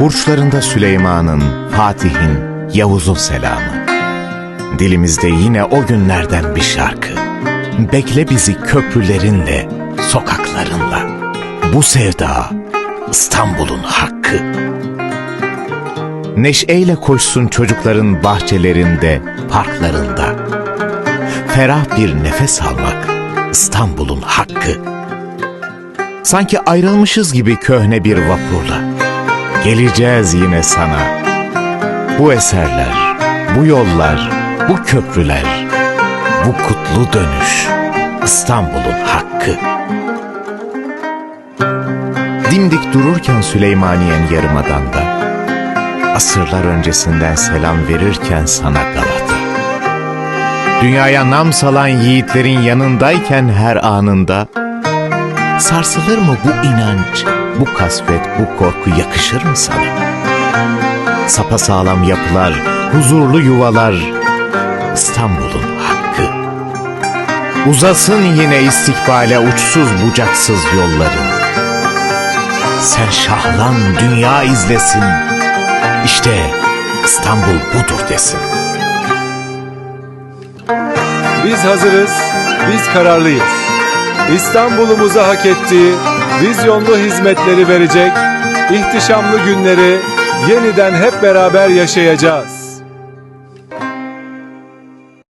Burçlarında Süleyman'ın, Fatih'in, Yavuz'un selamı. Dilimizde yine o günlerden bir şarkı. Bekle bizi köprülerinle, sokaklarınla. Bu sevda İstanbul'un hakkı. Neşeyle koşsun çocukların bahçelerinde, parklarında. Ferah bir nefes almak İstanbul'un hakkı. Sanki ayrılmışız gibi köhne bir vapurla. Geleceğiz yine sana. Bu eserler, bu yollar, bu köprüler, bu kutlu dönüş İstanbul'un hakkı. Dimdik dururken Süleymaniyen Yarımada'nda, asırlar öncesinden selam verirken sana Galata. Dünyaya nam salan yiğitlerin yanındayken her anında, sarsılır mı bu inanç, bu kasvet, bu korku yakışır mı sana? Sapasağlam yapılar, huzurlu yuvalar, İstanbul'un hakkı. Uzasın yine istikbale uçsuz bucaksız yolların. Sen şahlan dünya izlesin. İşte İstanbul budur desin. Biz hazırız, biz kararlıyız. İstanbul'umuza hak ettiği vizyonlu hizmetleri verecek, ihtişamlı günleri yeniden hep beraber yaşayacağız.